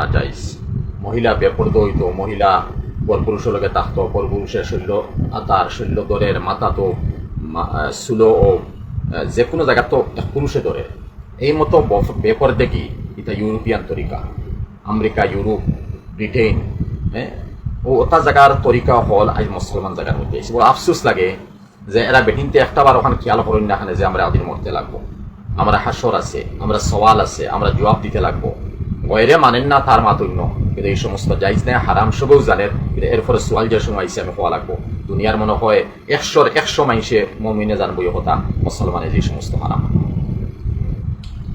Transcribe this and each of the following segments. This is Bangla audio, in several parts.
না যাইস মহিলা বেপর্দ হইতো মহিলা, পরপুরুষের লগে থাকতো পরপুরুষের শৈল্য তার শৈল্য দরের মাথা তো সুলো ও যে কোনো জায়গা তো পুরুষে ধরে এই মতো বফ- বেপরদেগি এটা ইউরোপিয়ান তরিকা। আমেরিকা, ইউরোপ, ব্রিটেন হ্যাঁ? ও ওটা জায়গার তরিকা হল আজ মুসলমান জায়গার মধ্যে। বড় আফসোস লাগে যে এরা বেটিনতে একটা বার ওখানে খেয়াল করেন না এখানে যে আমরা আদিন মরতে লাগবো। আমরা হাসর আছে, আমরা সওয়াল আছে, আমরা জবাব দিতে লাগবো। গয়রে মানেন না তার মাতন্য কিন্তু এই সমস্ত যাইজ নেই হারাম সবেও জানেন কিন্তু এরপরে সোয়াল যে সময় আইসে আমি হওয়া লাগবো দুনিয়ার মনে হয় একশোর একশো মাইসে মমিনে জানব কথা মুসলমানের যে সমস্ত হারাম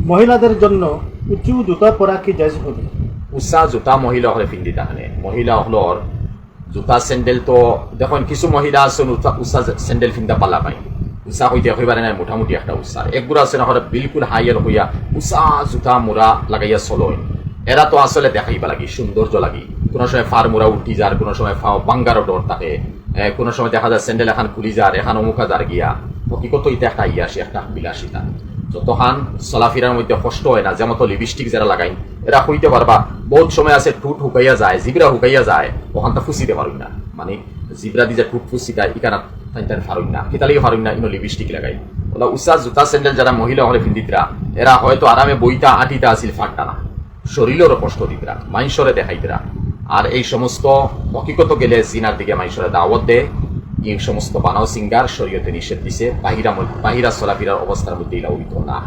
মহিলাদের জন্য উঁচু জুতা পরা কি জায়জ হবে? উষা জোতা মহিলা হলে পিন্ধি তাহানে মহিলা হলর জোতা স্যান্ডেল তো দেখুন কিছু মহিলা আছেন উষা- উষা স্যান্ডেল পিন্ধা পালা পাই উষা হইতে হইবারে নাই মোটামুটি একটা উষা একগুলো আছে না হলে বিলকুল হাইয়ার হইয়া উষা জোতা মুড়া লাগাইয়া চলয় এরা তো আসলে দেখাইবা লাগি, সৌন্দর্য লাগি। কোনো সময় ফার উঠি যার, কোনো সময় ফাও বাঙ্গারও ডর থাকে। কোনো সময় দেখা যায় স্যান্ডেল এখন খুলি যার, এখন অমুকা যার গিয়া। হকিকত ইতে ইয়াসি একটা বিলাসিতা যতখান চলাফেরার মধ্যে কষ্ট হয় না, যেমন লিপস্টিক যারা লাগাই, এরা হইতে পারবা, বহুত সময় আছে ঠুট হুকাইয়া যায়, জিবরা হুকাইয়া যায়, ওখান তা ফুসিতে পারুন না। মানে জিবরা দিয়ে যে ঠুট ফুসি দেয় ইকানা তাই তাই পারুন না। কিতালিকে পারুন না, ইনো লিপস্টিক লাগাই। ওলা উষা জুতা, স্যান্ডেল যারা মহিলা হলে পিন্দিতরা এরা হয়তো আরামে বইটা আটিটা আসিল ফাটটা না। শরীরেরও কষ্ট দিতরা মাইসরে দেখাইতরা আর এই সমস্ত হকিকত গেলে জিনার দিকে মাইসরে দাওয়াত দেয় এই সমস্ত বানাও সিঙ্গার শরীয়তে নিষেধ দিছে। বাহিরা বাহিরা চলাফেরার অবস্থার মধ্যে এলা হইত না।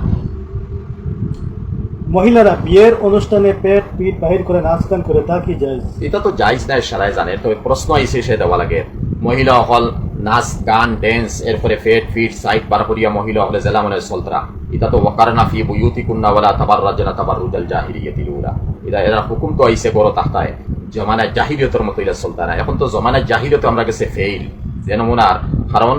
মহিলারা বিয়ের অনুষ্ঠানে পেট পিঠ বাহির করে নাচ গান করে তা কি জায়জ? এটা তো যাইজ নাই সারাই জানে। তবে প্রশ্ন আইসে সে দেওয়া লাগে। মহিলা হল নাচ, গান ড্যান্স এরপরে ফেট ফিট সাইট বার করিয়া মহিলা হলে জেলা মনে চলতরা এটা তো ওয়াকার নাফি বুয়ুতি কুন্না ওয়ালা তাবার রাজ্যনা তাবার রুজাল জাহিরিয়াতিল উলা এটা এরা হুকুম তো আইসে বড় তাহতায় জমানায় জাহিরিয়তের মতো চলতা না এখন তো জমানায় জাহিরিয়তে আমরা গেছে ফেইল যে নমুনার, কারণ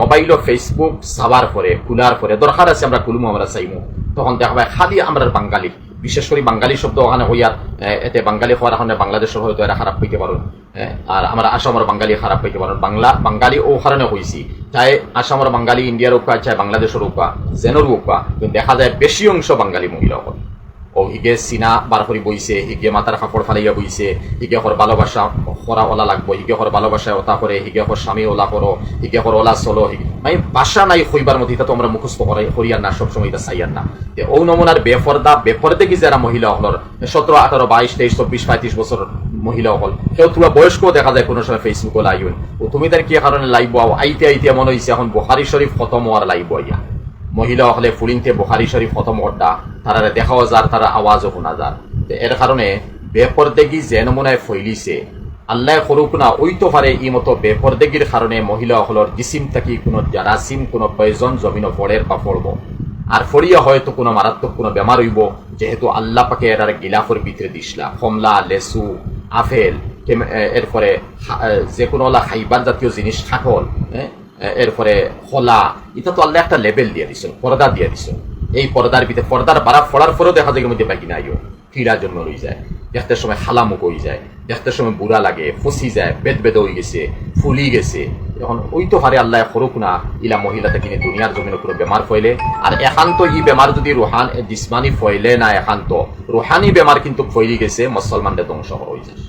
মোবাইল ও ফেসবুক সাবার পরে খুলার পরে, দরকার আছে আমরা খুলমু আমরা চাইমু। তখন দেখা খালি আমরা বাঙালি। বিশেষ করে বাঙালি শব্দ ওখানে হইয়ার এতে বাঙালি হওয়ার কারণে বাংলাদেশের হয়তো এরা খারাপ হইতে পারুন আর আমরা আসামের বাঙালি খারাপ হইতে পারুন। বাংলা, বাঙালি ও কারণে হয়েছি চাই আসামের বাঙালি, ইন্ডিয়ার উপা চাই বাংলাদেশের উপা জেনের উপা কিন্তু দেখা যায় বেশি অংশ বাঙালি মহিলা হল ও হিগে চিনা বার কৰি বইছে হিগে মাতার কাপড় ফালাইয়া বইছে হিগে হর ভালোবাসা করা ওলা লাগবো হিগে হর ভালোবাসায় ওতা করে হিগে হর স্বামী ওলা করো হিগে হর ওলা চলো মানে বাসা নাই হইবার মতো এটা তো আমরা মুখস্থ করাই করিয়ার না, সবসময় এটা চাইয়ার না। ও নমুনার বেফরদা বেফরদে কি যারা মহিলা হলর? সতেরো, আঠারো, বাইশ, তেইশ, চব্বিশ, পঁয়ত্রিশ বছর মহিলা হল। কেউ তোমার বয়স্ক দেখা যায় কোনো সময় ফেসবুক লাইন ও তুমি তার কি কারণে লাইব আইতে আইতে মনে হয়েছে এখন বুহারি শরীফ খতম হওয়ার লাইব ইয়া মহিলা হলে ফুলিংতে বুখারি শরীফ খতম অড্ডা তারা দেখাও যার তারা আওয়াজও শোনা যার এর কারণে বেপরদেগি যে নমুনায় ফইলিছে আল্লাহ করুক না ওই তো পারে ই মতো বেপরদেগির কারণে মহিলা হলর জিসিম থাকি কোনো জারাসিম কোনো প্রয়োজন জমিন পড়ের বা পড়ব আর ফড়িয়া হয়তো কোনো মারাত্মক কোনো বেমার হইব, যেহেতু আল্লাহ পাকে এরার গিলাফের ভিতরে দিসলা কমলা লেসু এ- এরপরে যে কোনো খাইবার জাতীয় জিনিস খাটল হ্যাঁ এরপরে খোলা। এটা তো আল্লাহ একটা লেভেল দিয়ে দিছ পর্দা দিয়ে দিছ এই পর্দার ভিতরে পর্দার বাড়া ফড়ার পরেও দেখা যায় মধ্যে বাকি নাইও কিড়া জন্ম রয়ে যায়। দেখতে সময় খালামুখ হয়ে যায়। দেখতে সময় বুড়া লাগে, ফসি যায়, বেদ বেদ হয়ে গেছে, ফুলি গেছে। এখন ওই তো হারে আল্লাহ করুক না, ইলা মহিলাতে কিনে দুনিয়ার জমিন উপরে বেমার ফয়লে। আর একান্ত ই বেমার যদি রুহান জিসমানি ফয়লে না একান্ত, রুহানি বেমার কিন্তু ফয়লি গেছে, মুসলমানদের ধ্বংস হয়ে যায়